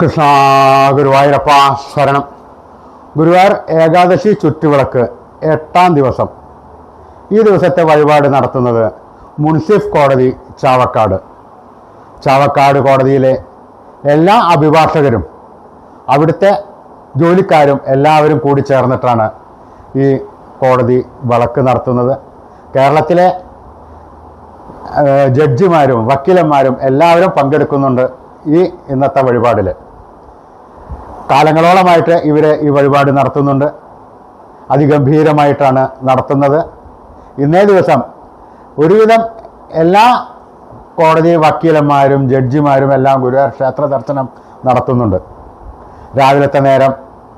കൃഷ്ണ ഗുരുവായൂരപ്പ ശരണം. ഗുരുവായൂർ ഏകാദശി ചുറ്റുവിളക്ക് എട്ടാം ദിവസം. ഈ ദിവസത്തെ വഴിപാട് നടത്തുന്നത് മുൻസിഫ് കോടതി ചാവക്കാട്. ചാവക്കാട് കോടതിയിലെ എല്ലാ അഭിഭാഷകരും അവിടുത്തെ ജോലിക്കാരും എല്ലാവരും കൂടി ചേർന്നിട്ടാണ് ഈ കോടതി വിളക്ക് നടത്തുന്നത്. കേരളത്തിലെ ജഡ്ജിമാരും വക്കീലന്മാരും എല്ലാവരും പങ്കെടുക്കുന്നുണ്ട് ഈ ഇന്നത്തെ വഴിപാടിൽ കാലങ്ങളോളമായിട്ട് ഇവർ ഈ വഴിപാട് നടത്തുന്നുണ്ട്. അതിഗംഭീരമായിട്ടാണ് നടത്തുന്നത്. ഇന്നേ ദിവസം ഒരുവിധം എല്ലാ കോടതി വക്കീലന്മാരും ജഡ്ജിമാരും എല്ലാം ഗുരുവായൂർ ക്ഷേത്ര ദർശനം നടത്തുന്നുണ്ട്. രാവിലത്തെ നേരം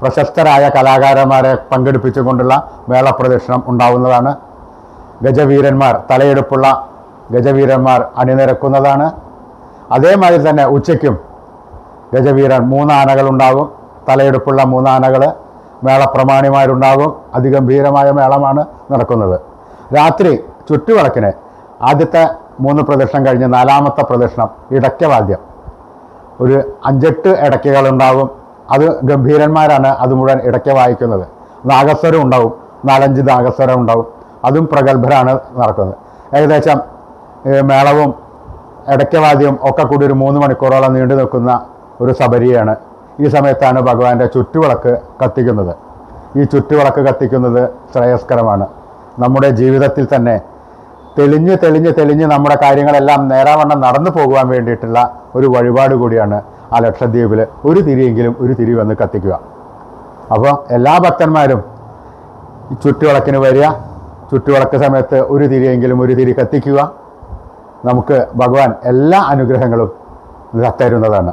പ്രശസ്തരായ കലാകാരന്മാരെ പങ്കെടുപ്പിച്ചുകൊണ്ടുള്ള മേളപ്രദക്ഷിണം ഉണ്ടാവുന്നതാണ്. ഗജവീരന്മാർ തലയെടുപ്പുള്ള ഗജവീരന്മാർ അണിനിരക്കുന്നതാണ്. അതേമാതിരി തന്നെ ഉച്ചയ്ക്കും ഗജവീരൻ മൂന്നാനകളുണ്ടാകും. തലയെടുപ്പുള്ള മൂന്നാനകൾ മേളപ്രമാണിമാരുണ്ടാകും. അതിഗംഭീരമായ മേളമാണ് നടക്കുന്നത്. രാത്രി ചുറ്റുവിളക്കിന് ആദ്യത്തെ മൂന്ന് പ്രദക്ഷിണം കഴിഞ്ഞ് നാലാമത്തെ പ്രദക്ഷിണം ഇടയ്ക്കവാദ്യം ഒരു അഞ്ചെട്ട് ഇടയ്ക്കകളുണ്ടാകും. അത് ഗംഭീരന്മാരാണ് അത് മുഴുവൻ ഇടയ്ക്ക വായിക്കുന്നത്. നാഗസ്വരം ഉണ്ടാവും. നാലഞ്ച് നാഗസ്വരം ഉണ്ടാവും. അതും പ്രഗത്ഭരാണ് നടക്കുന്നത്. ഏകദേശം മേളവും ഇടയ്ക്കവാദ്യവും ഒക്കെ കൂടി ഒരു മൂന്ന് മണിക്കൂറോളം നീണ്ടു നിൽക്കുന്ന ഒരു സബരിയാണ് ഈ സമയത്താണ് ഭഗവാന്റെ ചുറ്റുവിളക്ക് കത്തിക്കുന്നത്. ഈ ചുറ്റുവിളക്ക് കത്തിക്കുന്നത് ശ്രേയസ്കരമാണ്. നമ്മുടെ ജീവിതത്തിൽ തന്നെ തെളിഞ്ഞ് തെളിഞ്ഞ് തെളിഞ്ഞ് നമ്മുടെ കാര്യങ്ങളെല്ലാം നേരാവണ്ണം നടന്നു പോകുവാൻ വേണ്ടിയിട്ടുള്ള ഒരു വഴിപാട് കൂടിയാണ് ആ ലക്ഷദ്വീപിൽ ഒരു തിരിയെങ്കിലും ഒരു തിരി വന്ന് കത്തിക്കുക. അപ്പോൾ എല്ലാ ഭക്തന്മാരും ചുറ്റുവിളക്കിന് വരിക. ചുറ്റുവിളക്ക് സമയത്ത് ഒരു തിരിയെങ്കിലും ഒരു തിരി കത്തിക്കുക. നമുക്ക് ഭഗവാൻ എല്ലാ അനുഗ്രഹങ്ങളും തരുന്നതാണ്.